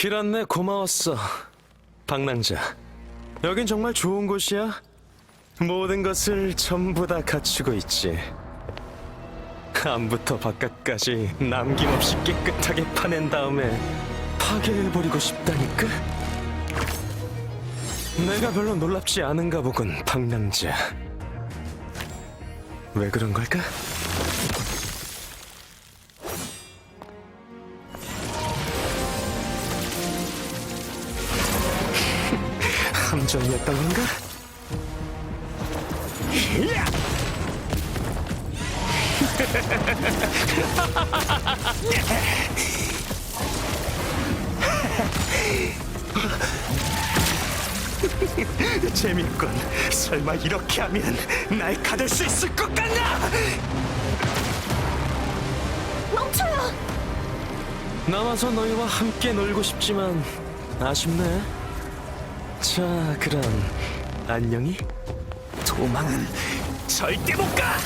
길 안내 고마웠어, 방랑자. 여긴 정말 좋은 곳이야. 모든 것을 전부 다 갖추고 있지. 안부터 바깥까지 남김없이 깨끗하게 파낸 다음에 파괴해버리고 싶다니까? 내가 별로 놀랍지 않은가 보군, 방랑자. 왜 그런 걸까? 함정이었던 건가? 재밌군. 설마 이렇게 하면 날 가둘 수 있을 것 같나? 멈춰요! 남아서 너희와 함께 놀고 싶지만 아쉽네. 자, 그럼 안녕히. 도망은 절대 못 가.